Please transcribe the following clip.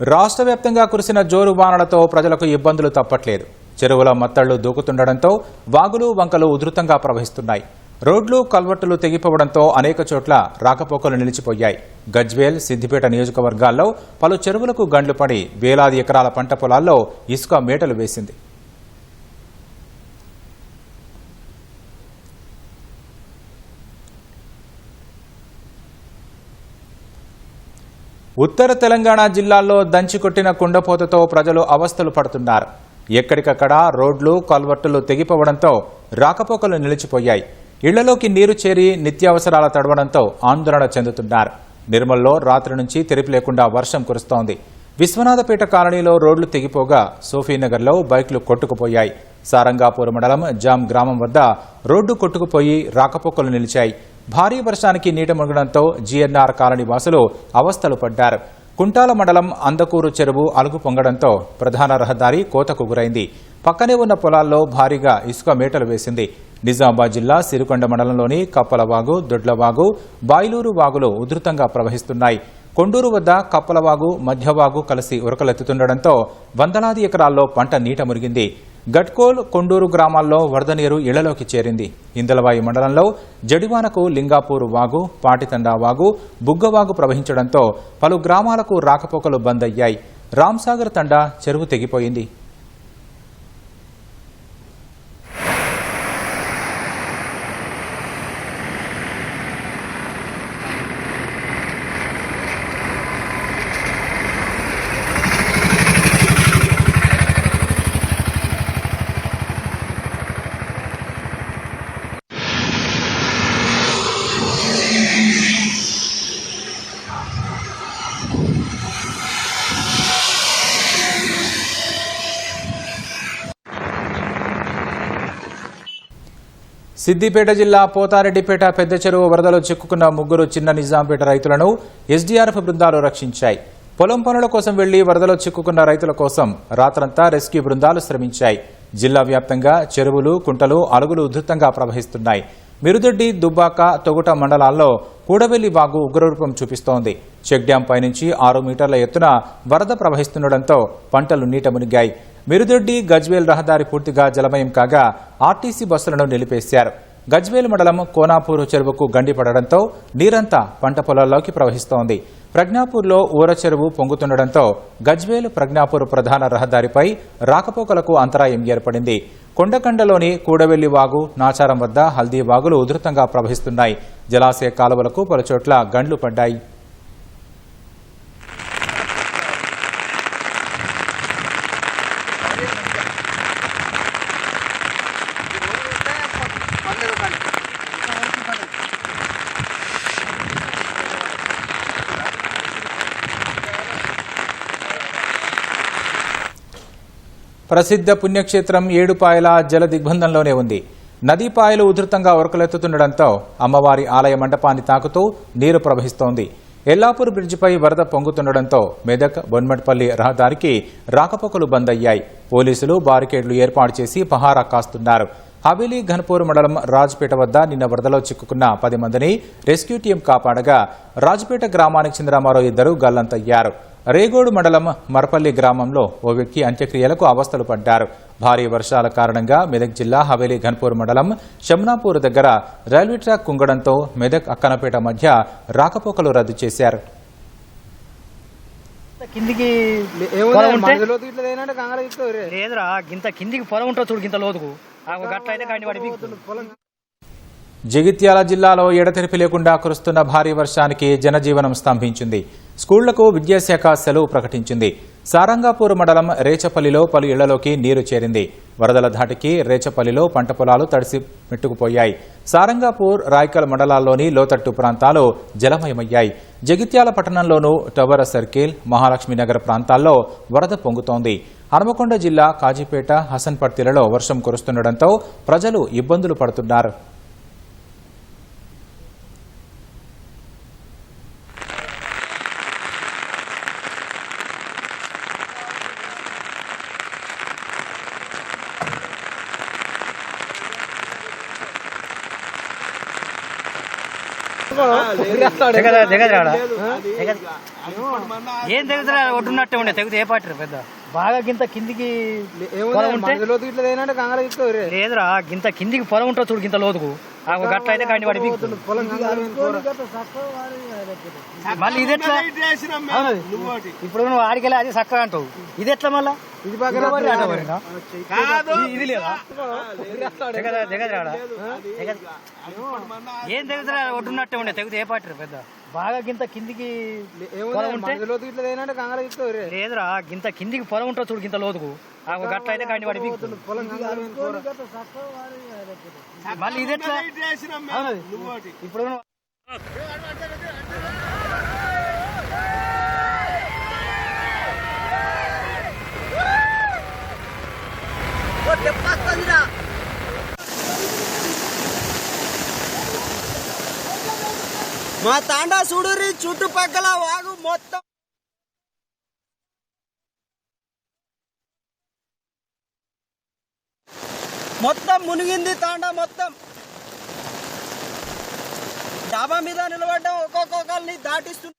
రాష్ట్ర వ్యాప్తంగా కురిసిన జోరు వానలతో ప్రజలకు ఇబ్బందులు తప్పట్లేదు. చెరువుల మత్తళ్ళు దూకుతుండటంతో వాగులు వంకలు ఉధృతంగా ప్రవహిస్తున్నాయి. రోడ్లు కల్వర్టులు తెగిపోవడంతో అనేక చోట్ల రాకపోకలు నిలిచిపోయాయి. గజ్వేల్ సిద్దిపేట నియోజకవర్గాల్లో పలు చెరువులకు గండ్లు పడి వేలాది ఎకరాల పంట పొలాల్లో ఇసుక మేటలు వేసింది. ఉత్తర తెలంగాణ జిల్లాల్లో దంచికొట్టిన కుండపోతతో ప్రజలు అవస్థలు పడుతున్నారు. ఎక్కడికక్కడ రోడ్లు కల్వర్టులు తెగిపోవడంతో రాకపోకలు నిలిచిపోయాయి. ఇళ్ళలోకి నీరు చేరి నిత్యావసరాల తడవడంతో ఆందోళన చెందుతున్నారు. నిర్మల్లో రాత్రి నుంచి తెరిపి లేకుండా వర్షం కురుస్తోంది. విశ్వనాథపేట కాలనీలో రోడ్లు తెగిపోగా సోఫీనగర్లో బైక్లు కొట్టుకుపోయాయి. సారంగాపూర్ మండలం జామ్ గ్రామం వద్ద రోడ్డు కొట్టుకుపోయి రాకపోకలు నిలిచాయి. భారీ వర్షానికి నీట మునగడంతో జీఎన్ఆర్ కాలనీ వాసులు అవస్థలు పడ్డారు. కుంటాల మండలం అందకూరు చెరువు అలుగు పొంగడంతో ప్రధాన రహదారి కోతకు గురైంది. పక్కనే ఉన్న పొలాల్లో భారీగా ఇసుక మేటలు వేసింది. నిజామాబాద్ జిల్లా సిరికొండ మండలంలోని కప్పలవాగు దొడ్లవాగు బాయిలూరు వాగులు ఉధృతంగా ప్రవహిస్తున్నాయి. కొండూరు వద్ద కప్పలవాగు మధ్యవాగు కలిసి ఉరకలెత్తుతుండటంతో వందలాది ఎకరాల్లో పంట నీట మురిగింది గట్కోల్ కొండూరు గ్రామాల్లో వరద నీరు ఇళ్ళలోకి చేరింది. ఇందలవాయి మండలంలో జడివానకు లింగాపూరు వాగు పాటితండా వాగు బుగ్గవాగు ప్రవహించడంతో పలు గ్రామాలకు రాకపోకలు బంద్ అయ్యాయి రామ్సాగర్ తండా చెరువు తెగిపోయింది. సిద్దిపేట జిల్లా పోతారెడ్డిపేట పెద్ద చెరువు వరదలో చిక్కుకున్న ముగ్గురు చిన్న నిజాంపేట రైతులను ఎస్డీఆర్ఎఫ్ బృందాలు రక్షించాయి. పొలం పనుల కోసం వెళ్ళి వరదలో చిక్కుకున్న రైతుల కోసం రాత్రంతా రెస్క్యూ బృందాలు శ్రమించాయి. జిల్లా వ్యాప్తంగా చెరువులు కుంటలు అలుగులు ఉధృతంగా ప్రవహిస్తున్నాయి. మిరుదొడ్డి దుబ్బాక తొగుట మండలాల్లో కూడవెల్లి వాగు ఉగ్రరూపం చూపిస్తోంది. చెక్ డ్యాం పైనుంచి ఆరు మీటర్ల ఎత్తున వరద ప్రవహిస్తుండటంతో పంటలు నీట మునిగాయి. మిరుదొడ్డి గజ్వేల్ రహదారి పూర్తిగా జలమయం కాగా ఆర్టీసీ బస్సులను నిలిపేశారు. గజ్వేల్ మండలం కోనాపూర్ చెరువుకు గండిపడడంతో నీరంతా పంట పొలాల్లోకి ప్రవహిస్తోంది. ప్రజ్ఞాపూర్లో ఊర చెరువు పొంగుతుండటంతో గజ్వేల్ ప్రజ్ఞాపూర్ ప్రధాన రహదారిపై రాకపోకలకు అంతరాయం ఏర్పడింది. కొండకండలోని కూడవెల్లి వాగు నాచారం వద్ద హల్దీ వాగులు ఉధృతంగా ప్రవహిస్తున్నాయి. జలాశయ కాలువలకు పలుచోట్ల గండ్లు పడ్డాయి. ప్రసిద్ధ పుణ్యక్షేత్రం ఏడుపాయల జల దిగ్బంధంలోనే ఉంది. నదీపాయలు ఉధృతంగా ఉరకలెత్తుతుండటంతో అమ్మవారి ఆలయ మండపాన్ని తాకుతూ నీరు ప్రవహిస్తోంది. ఎల్లాపూర్ బ్రిడ్జిపై వరద పొంగుతుండటంతో మెదక్ బొన్మట్పల్లి రహదారికి రాకపోకలు బంద్ అయ్యాయి పోలీసులు బారికేడ్లు ఏర్పాటు చేసి పహారా కాస్తున్నారు. హవేలీ ఘన్పూర్ మండలం రాజ్పేట వద్ద నిన్న వరదలో చిక్కుకున్న పది మందిని రెస్క్యూ టీం కాపాడగా రాజ్పేట గ్రామానికి చెందిన మరో ఇద్దరు గల్లంతయ్యారు. రేగోడు మండలం మరపల్లి గ్రామంలో ఓ వ్యక్తి అంత్యక్రియలకు అవస్థలు పడ్డారు. భారీ వర్షాల కారణంగా మెదక్ జిల్లా హవేలీ ఘన్పూర్ మండలం షమ్నాపూర్ దగ్గర రైల్వే ట్రాక్ కుంగడంతో మెదక్ అక్కనపేట మధ్య రాకపోకలు రద్దు చేశారు. కిందికి పొలం లేదురా గింత కిందికి ఉంటుంది చూడు గింత లోతుకు. కండి జగిత్యాల జిల్లాలో ఎడతెరిపి లేకుండా కురుస్తున్న భారీ వర్షానికి జనజీవనం స్తంభించింది. స్కూళ్ళకు విద్యాశాఖ సెలవు ప్రకటించింది. సారంగాపూర్ మండలం రేచపల్లిలో పలు ఇళ్ళలోకి నీరు చేరింది. వరదల ధాటికి రేచపల్లిలో పంట పొలాలు తడిసి మెట్టుకుపోయాయి. సారంగాపూర్ రాయకల్ మండలాల్లోని లోతట్టు ప్రాంతాలు జలమయమయ్యాయి. జగిత్యాల పట్టణంలోనూ టవర సర్కిల్ మహాలక్ష్మీనగర్ ప్రాంతాల్లో వరద పొంగుతోంది. హనుమకొండ జిల్లా కాజీపేట హసన్పర్తిలలో వర్షం కురుస్తుండటంతో ప్రజలు ఇబ్బందులు పడుతున్నారు. దిగదా ఏం తెగుతున్నా ఒట్టున్నట్టు ఉండే తెగితే ఏ పాటరు పెద్ద? బాగా గింత కిందికి లేదురా గింత కిందికి పొలం ఉంటుంది చూడు గింత లోతుకు. ఆ గట్ల అయితే. పొలం కంగారు మళ్ళీ ఇది ఎట్లా. ఇప్పుడు నువ్వు ఆడికెళ్ళి అది చక్కగా అంటావు. ఇది ఎట్లా మళ్ళా? ఇది లేదా. ఏం తెగుతుంది ఒడ్డున్నట్టే ఉండే. తెగుతే ఏ పార్టీ పెద్ద? బాగా గింత కిందికి లేదురా. గింత కిందికి పొలం ఉంటుంది చూడు గింత లోతుకు. ఆ గట్ల అయితే కండి పడి మళ్ళీ ఇది ఎట్లా? అవునది. ఇప్పుడు నువ్వు మా తాండా చూడురి చుట్టుపక్కల వాగు మొత్తం మొత్తం మునిగింది తాండా మొత్తం. డాబా మీద నిలబడ్డం ఒక్కొక్కరిని దాటిస్తుంది